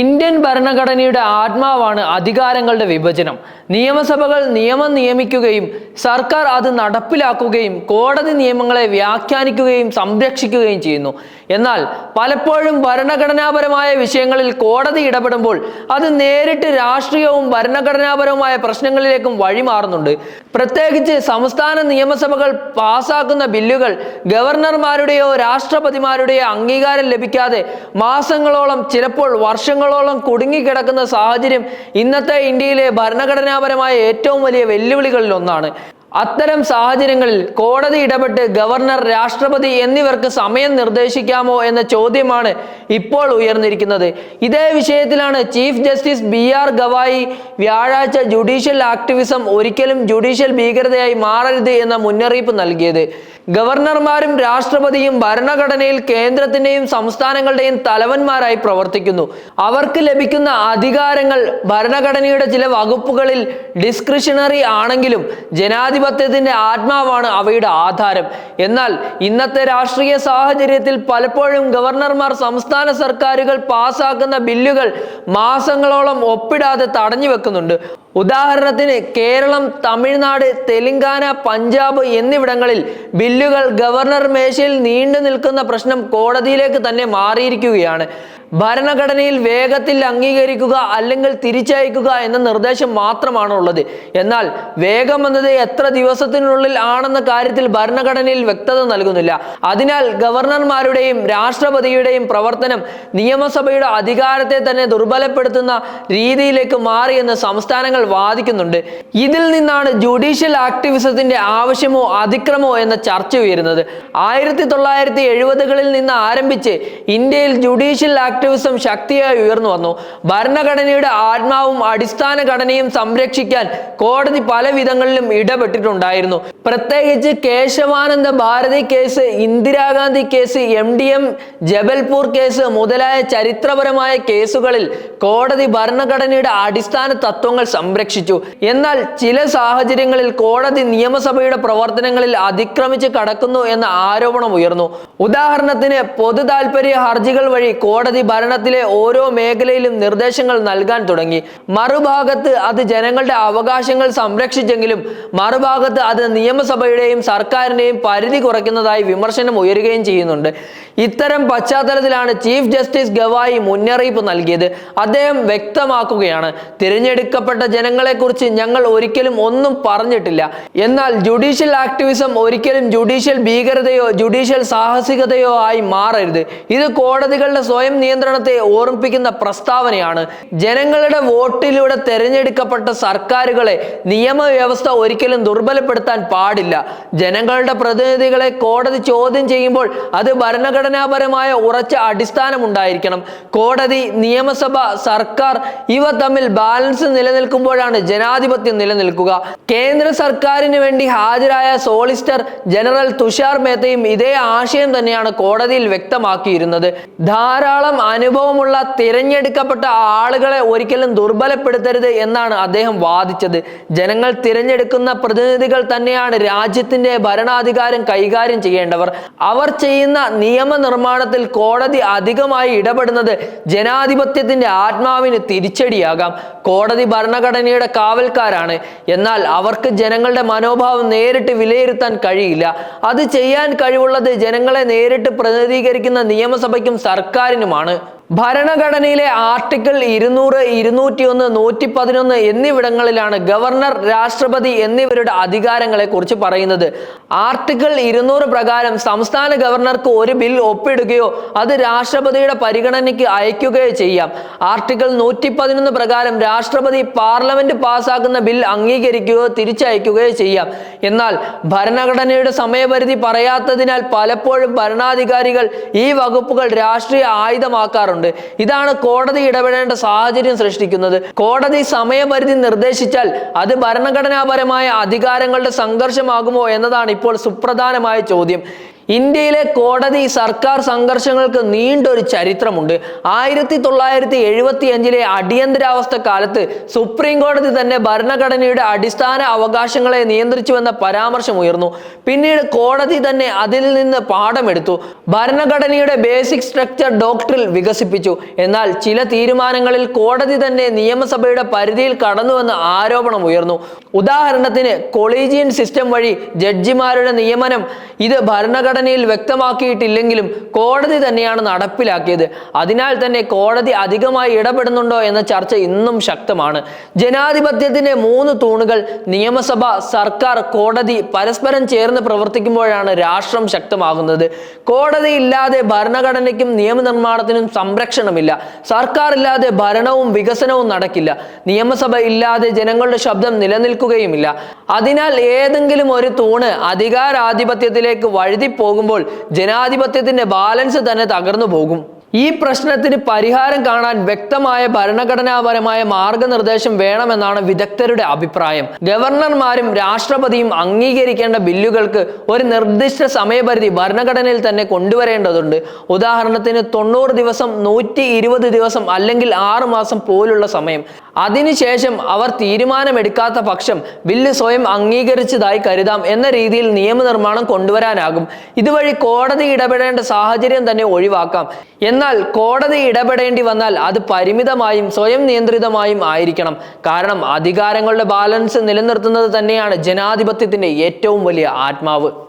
Indian ഭരണഘടനയുടെ ആത്മാവാണ് അധികാരങ്ങളുടെ വിഭജനം. നിയമസഭകൾ നിയമം നിയമിക്കുകയും സർക്കാർ അത് നടപ്പിലാക്കുകയും കോടതി നിയമങ്ങളെ വ്യാഖ്യാനിക്കുകയും സംരക്ഷിക്കുകയും ചെയ്യുന്നു. എന്നാൽ പലപ്പോഴും ഭരണഘടനാപരമായ വിഷയങ്ങളിൽ കോടതി ഇടപെടുമ്പോൾ അത് നേരിട്ട് രാഷ്ട്രീയവും ഭരണഘടനാപരവുമായ പ്രശ്നങ്ങളിലേക്കും വഴിമാറുന്നുണ്ട്. പ്രത്യേകിച്ച് സംസ്ഥാന നിയമസഭകൾ പാസാക്കുന്ന ബില്ലുകൾ ഗവർണർമാരുടെയോ രാഷ്ട്രപതിമാരുടെയോ അംഗീകാരം ലഭിക്കാതെ മാസങ്ങളോളം ചിലപ്പോൾ വർഷങ്ങളോളം കുടുങ്ങിക്കിടക്കുന്ന സാഹചര്യം ഇന്നത്തെ ഇന്ത്യയിലെ ഭരണഘടനാപരമായ ഏറ്റവും വലിയ വെല്ലുവിളികളിൽ ഒന്നാണ് അത്തരം സാഹചര്യങ്ങളിൽ കോടതി ഇടപെട്ട് ഗവർണർ രാഷ്ട്രപതി എന്നിവർക്ക് സമയം നിർദ്ദേശിക്കാമോ എന്ന ചോദ്യമാണ് ഇപ്പോൾ ഉയർന്നിരിക്കുന്നത്. ഇതേ വിഷയത്തിലാണ് chief justice B R Gavai വ്യാഴാഴ്ച ജുഡീഷ്യൽ ആക്ടിവിസം ഒരിക്കലും ജുഡീഷ്യൽ ഭീകരതയായി മാറരുത് എന്ന മുന്നറിയിപ്പ് നൽകിയത്. ഗവർണർമാരും രാഷ്ട്രപതിയും ഭരണഘടനയിൽ കേന്ദ്രത്തിന്റെയും സംസ്ഥാനങ്ങളുടെയും തലവന്മാരായി പ്രവർത്തിക്കുന്നു. അവർക്ക് ലഭിക്കുന്ന അധികാരങ്ങൾ ഭരണഘടനയുടെ ചില വകുപ്പുകളിൽ ഡിസ്ക്രിഷണറി ആണെങ്കിലും ജനാധിപത്യത്തിന്റെ ആത്മാവാണ് അവയുടെ ആധാരം. എന്നാൽ ഇന്നത്തെ രാഷ്ട്രീയ സാഹചര്യത്തിൽ പലപ്പോഴും ഗവർണർമാർ സംസ്ഥാന സർക്കാരുകൾ പാസാക്കുന്ന ബില്ലുകൾ മാസങ്ങളോളം ഒപ്പിടാതെ തടഞ്ഞു വെക്കുന്നുണ്ട്. ഉദാഹരണത്തിന് കേരളം തമിഴ്നാട് തെലങ്കാന പഞ്ചാബ് എന്നിവിടങ്ങളിൽ ബില്ലുകൾ ഗവർണർ മേശയിൽ നീണ്ടു നിൽക്കുന്ന പ്രശ്നം കോടതിയിലേക്ക് തന്നെ മാറിയിരിക്കുകയാണ്. ഭരണഘടനയിൽ വേഗത്തിൽ അംഗീകരിക്കുക അല്ലെങ്കിൽ തിരിച്ചയക്കുക എന്ന നിർദ്ദേശം മാത്രമാണ് ഉള്ളത് എന്നാൽ വേഗം എന്നത് എത്ര ദിവസത്തിനുള്ളിൽ ആണെന്ന കാര്യത്തിൽ ഭരണഘടനയിൽ വ്യക്തത നൽകുന്നില്ല. അതിനാൽ ഗവർണർമാരുടെയും രാഷ്ട്രപതിയുടെയും പ്രവർത്തനം നിയമസഭയുടെ അധികാരത്തെ തന്നെ ദുർബലപ്പെടുത്തുന്ന രീതിയിലേക്ക് മാറിയെന്ന് സംസ്ഥാനങ്ങൾ വാദിക്കുന്നുണ്ട്. ഇതിൽ നിന്നാണ് ജുഡീഷ്യൽ ആക്ടിവിസത്തിന്റെ ആവശ്യമോ അതിക്രമോ എന്ന ചർച്ച ഉയരുന്നത്. ആയിരത്തി തൊള്ളായിരത്തി എഴുപതുകളിൽ നിന്ന് ആരംഭിച്ച് ഇന്ത്യയിൽ ജുഡീഷ്യൽ ആക്ടിവിസം ശക്തിയായി ഉയർന്നു വന്നു. ഭരണഘടനയുടെ ആത്മാവും അടിസ്ഥാന ഘടനയും സംരക്ഷിക്കാൻ കോടതി പല വിധങ്ങളിലും ഇടപെട്ടിട്ടുണ്ടായിരുന്നു. പ്രത്യേകിച്ച് Kesavananda Bharati case Indira Gandhi case M D M Jabalpur case മുതലായ ചരിത്രപരമായ കേസുകളിൽ കോടതി ഭരണഘടനയുടെ അടിസ്ഥാന തത്വങ്ങൾ സംരക്ഷിച്ചു. എന്നാൽ ചില സാഹചര്യങ്ങളിൽ കോടതി നിയമസഭയുടെ പ്രവർത്തനങ്ങളിൽ അതിക്രമിച്ച് കടക്കുന്നു എന്ന ആരോപണം ഉയർന്നു. ഉദാഹരണത്തിന് പൊതു താൽപര്യ ഹർജികൾ വഴി കോടതി ഭരണത്തിലെ ഓരോ മേഖലയിലും നിർദ്ദേശങ്ങൾ നൽകാൻ തുടങ്ങി. മറുഭാഗത്ത് അത് ജനങ്ങളുടെ അവകാശങ്ങൾ സംരക്ഷിച്ചെങ്കിലും മറുഭാഗത്ത് അത് നിയമസഭയുടെയും സർക്കാരിന്റെയും പരിധി കുറയ്ക്കുന്നതായി വിമർശനം ഉയരുകയും ചെയ്യുന്നുണ്ട്. ഇത്തരം പശ്ചാത്തലത്തിലാണ് ചീഫ് ജസ്റ്റിസ് ഗവായി മുന്നറിയിപ്പ് നൽകിയത്. അദ്ദേഹം വ്യക്തമാക്കുകയാണ് തിരഞ്ഞെടുക്കപ്പെട്ട ജനങ്ങളെക്കുറിച്ച് ഞങ്ങൾ ഒരിക്കലും ഒന്നും പറഞ്ഞിട്ടില്ല. എന്നാൽ ജുഡീഷ്യൽ ആക്ടിവിസം ഒരിക്കലും ജുഡീഷ്യൽ ഭീകരതയോ ജുഡീഷ്യൽ സാഹസികതയോ ആയി മാറരുത്. ഇത് കോടതികളുടെ സ്വയം നിയന്ത്രണത്തെ ഓർമ്മിപ്പിക്കുന്ന പ്രസ്താവനയാണ്. ജനങ്ങളുടെ വോട്ടിലൂടെ തെരഞ്ഞെടുക്കപ്പെട്ട സർക്കാരുകളെ നിയമവ്യവസ്ഥ ഒരിക്കലും ദുർബലപ്പെടുത്താൻ പാടില്ല. ജനങ്ങളുടെ പ്രതിനിധികളെ കോടതി ചോദ്യം ചെയ്യുമ്പോൾ അത് ഭരണഘടനാപരമായ ഉറച്ച അടിസ്ഥാനം ഉണ്ടായിരിക്കണം. കോടതി നിയമസഭ സർക്കാർ ഇവ തമ്മിൽ ബാലൻസ് നിലനിൽക്കുമ്പോഴാണ് ജനാധിപത്യം നിലനിൽക്കുക. കേന്ദ്ര സർക്കാരിന് വേണ്ടി ഹാജരായ സോളിസ്റ്റർ ജനറൽ തുഷാർ മേത്തയും ഇതേ ആശയം തന്നെയാണ് കോടതിയിൽ വ്യക്തമാക്കിയിരുന്നത്. ധാരാളം അനുഭവമുള്ള തിരഞ്ഞെടുക്കപ്പെട്ട ആളുകളെ ഒരിക്കലും ദുർബലപ്പെടുത്തരുത് എന്നാണ് അദ്ദേഹം വാദിച്ചത്. ജനങ്ങൾ തിരഞ്ഞെടുക്കുന്ന പ്രതിനിധികൾ തന്നെയാണ് രാജ്യത്തിന്റെ ഭരണാധികാരം കൈകാര്യം ചെയ്യേണ്ടവർ. അവർ ചെയ്യുന്ന നിയമനിർമ്മാണത്തിൽ കോടതി അധികമായി ഇടപെടുന്നത് ജനാധിപത്യത്തിന്റെ ആത്മാവിന് തിരിച്ചടിയാകാം. കോടതി ഭരണഘടനയുടെ കാവൽക്കാരാണ്. എന്നാൽ അവർക്ക് ജനങ്ങളുടെ മനോഭാവം നേരിട്ട് വിലയിരുത്താൻ കഴിയില്ല. അത് ചെയ്യാൻ കഴിവുള്ളത് ജനങ്ങളെ നേരിട്ട് പ്രതിനിധീകരിക്കുന്ന നിയമസഭയ്ക്കും സർക്കാരിനുമാണ്. ഭരണഘടനയിലെ ആർട്ടിക്കിൾ ഇരുന്നൂറ് ഇരുന്നൂറ്റി ഒന്ന് നൂറ്റി പതിനൊന്ന് എന്നിവിടങ്ങളിലാണ് ഗവർണർ രാഷ്ട്രപതി എന്നിവരുടെ അധികാരങ്ങളെ കുറിച്ച് പറയുന്നത്. ആർട്ടിക്കിൾ ഇരുന്നൂറ് പ്രകാരം സംസ്ഥാന ഗവർണർക്ക് ഒരു ബിൽ ഒപ്പിടുകയോ അത് രാഷ്ട്രപതിയുടെ പരിഗണനയ്ക്ക് അയക്കുകയോ ചെയ്യാം. ആർട്ടിക്കിൾ നൂറ്റി പതിനൊന്ന് പ്രകാരം രാഷ്ട്രപതി പാർലമെന്റ് പാസ്സാക്കുന്ന ബിൽ അംഗീകരിക്കുകയോ തിരിച്ചയക്കുകയോ ചെയ്യാം. എന്നാൽ ഭരണഘടനയുടെ സമയപരിധി പറയാത്തതിനാൽ പലപ്പോഴും ഭരണാധികാരികൾ ഈ വകുപ്പുകൾ രാഷ്ട്രീയ ആയുധമാക്കാറുണ്ട്. ഇതാണ് കോടതി ഇടപെടേണ്ട സാഹചര്യം സൃഷ്ടിക്കുന്നത്. കോടതി സമയപരിധി നിർദ്ദേശിച്ചാൽ അത് ഭരണഘടനാപരമായ അധികാരങ്ങളുടെ സംഘർഷമാകുമോ എന്നതാണ് ഇപ്പോൾ സുപ്രധാനമായ ചോദ്യം. ഇന്ത്യയിലെ കോടതി സർക്കാർ സംഘർഷങ്ങൾക്ക് നീണ്ടൊരു ചരിത്രമുണ്ട്. ആയിരത്തി തൊള്ളായിരത്തി എഴുപത്തി അഞ്ചിലെ അടിയന്തരാവസ്ഥ കാലത്ത് സുപ്രീം കോടതി തന്നെ ഭരണഘടനയുടെ അടിസ്ഥാന അവകാശങ്ങളെ നിയന്ത്രിച്ചുവെന്ന പരാമർശം ഉയർന്നു. പിന്നീട് കോടതി തന്നെ അതിൽ നിന്ന് പാഠമെടുത്തു. ഭരണഘടനയുടെ ബേസിക് സ്ട്രക്ചർ ഡോക്ടറിൽ വികസിപ്പിച്ചു. എന്നാൽ ചില തീരുമാനങ്ങളിൽ കോടതി തന്നെ നിയമസഭയുടെ പരിധിയിൽ കടന്നുവെന്ന ആരോപണം ഉയർന്നു. ഉദാഹരണത്തിന് കൊളീജിയൻ സിസ്റ്റം വഴി ജഡ്ജിമാരുടെ നിയമനം ഇത് ഭരണഘടനയിൽ വ്യക്തമാക്കിയിട്ടില്ലെങ്കിലും കോടതി തന്നെയാണ് നടപ്പിലാക്കിയത്. അതിനാൽ തന്നെ കോടതി അധികമായി ഇടപെടുന്നുണ്ടോ എന്ന ചർച്ച ഇന്നും ശക്തമാണ്. ജനാധിപത്യത്തിന്റെ മൂന്ന് തൂണുകൾ നിയമസഭ സർക്കാർ കോടതി പരസ്പരം ചേർന്ന് പ്രവർത്തിക്കുമ്പോഴാണ് രാഷ്ട്രം ശക്തമാകുന്നത്. കോടതി ഇല്ലാതെ ഭരണഘടനയ്ക്കും നിയമനിർമ്മാണത്തിനും സംരക്ഷണമില്ല. സർക്കാർ ഇല്ലാതെ ഭരണവും വികസനവും നടക്കില്ല. നിയമസഭ ഇല്ലാതെ ജനങ്ങളുടെ ശബ്ദം നിലനിൽക്കുകയുമില്ല. അതിനാൽ ഏതെങ്കിലും ഒരു തൂണ് അധികാരാധിപത്യത്തിലേക്ക് വഴുതി പോകുമ്പോൾ ജനാധിപത്യത്തിന്റെ ബാലൻസ് തന്നെ തകർന്നു പോകും. ഈ പ്രശ്നത്തിന് പരിഹാരം കാണാൻ വ്യക്തമായ ഭരണഘടനാപരമായ മാർഗനിർദ്ദേശം വേണമെന്നാണ് വിദഗ്ധരുടെ അഭിപ്രായം. ഗവർണർമാരും രാഷ്ട്രപതിയും അംഗീകരിക്കേണ്ട ബില്ലുകൾക്ക് ഒരു നിർദ്ദിഷ്ട സമയപരിധി ഭരണഘടനയിൽ തന്നെ കൊണ്ടുവരേണ്ടതുണ്ട്. ഉദാഹരണത്തിന് തൊണ്ണൂറ് ദിവസം നൂറ്റി ദിവസം അല്ലെങ്കിൽ ആറ് മാസം പോലുള്ള സമയം. അതിനുശേഷം അവർ തീരുമാനമെടുക്കാത്ത പക്ഷം ബില്ല് സ്വയം അംഗീകരിച്ചതായി കരുതാം എന്ന രീതിയിൽ നിയമനിർമ്മാണം കൊണ്ടുവരാനാകും. ഇതുവഴി കോടതി ഇടപെടേണ്ട സാഹചര്യം തന്നെ ഒഴിവാക്കാം. എന്നാൽ കോടതി ഇടപെടേണ്ടി വന്നാൽ അത് പരിമിതമായും സ്വയം നിയന്ത്രിതമായും ആയിരിക്കണം. കാരണം അധികാരങ്ങളുടെ ബാലൻസ് നിലനിർത്തുന്നത് തന്നെയാണ് ജനാധിപത്യത്തിന്റെ ഏറ്റവും വലിയ ആത്മാവ്.